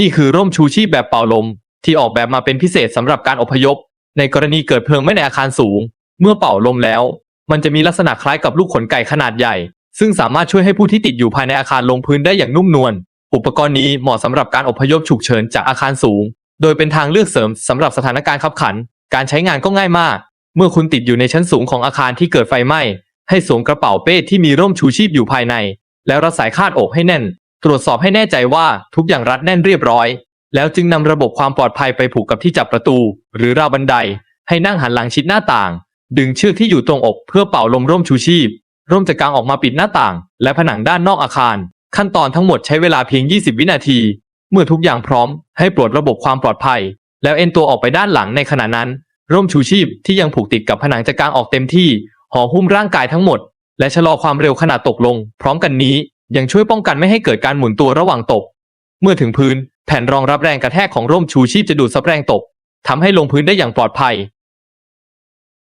นี่คือร่มชูชีพแบบเป่าลม ที่ออกแบบมาเป็นพิเศษสำหรับการอพยพ ในกรณีเกิดเพลิงไหม้ในอาคารสูง เมื่อเป่าลมแล้ว มันจะมีลักษณะคล้ายกับลูกขนไก่ขนาดใหญ่ ซึ่งสามารถช่วยให้ผู้ที่ติดอยู่ภายในอาคารลงพื้นได้อย่างนุ่มนวลอุปกรณ์นี้เหมาะสำหรับการอพยพฉุกเฉินจากอาคารสูง โดยเป็นทางเลือกเสริมสำหรับสถานการณ์ขับขัน การใช้งานก็ง่ายมาก เมื่อคุณติดอยู่ในชั้นสูงของอาคารที่เกิดไฟไหม้ให้สวมกระเป๋าเป้ที่มีร่มชูชีพอยู่ภายใน แล้วรัดสายคาดอกให้แน่น ตรวจสอบให้แน่ใจว่าทุกอย่างรัดแน่นเรียบร้อย แล้วจึงนำระบบความปลอดภัยไปผูกกับที่จับประตู หรือราวบันได ให้นั่งหันหลังชิดหน้าต่าง ดึงเชือกที่อยู่ตรงอกเพื่อเป่าลมร่มชูชีพ ร่มจะกางออกมาปิดหน้าต่าง และผนังด้านนอกอาคาร ขั้นตอนทั้งหมดใช้เวลาเพียง 20 วินาที เมื่อทุกอย่างพร้อม ให้ปลดระบบความปลอดภัย แล้วเอ็นตัวออกไปด้านหลังในขณะนั้น ร่มชูชีพที่ยังผูกติดกับผนังจะกางออกเต็มที่ห่อหุ้มร่างกายทั้งหมด และชะลอความเร็วขณะตกลง พร้อมกันนี้ ยังช่วยป้องกันไม่ให้เกิดการหมุนตัวระหว่างตก เมื่อถึงพื้น แผ่นรองรับแรงกระแทกของร่มชูชีพจะดูดซับแรงตกทำให้ลงพื้นได้อย่างปลอดภัย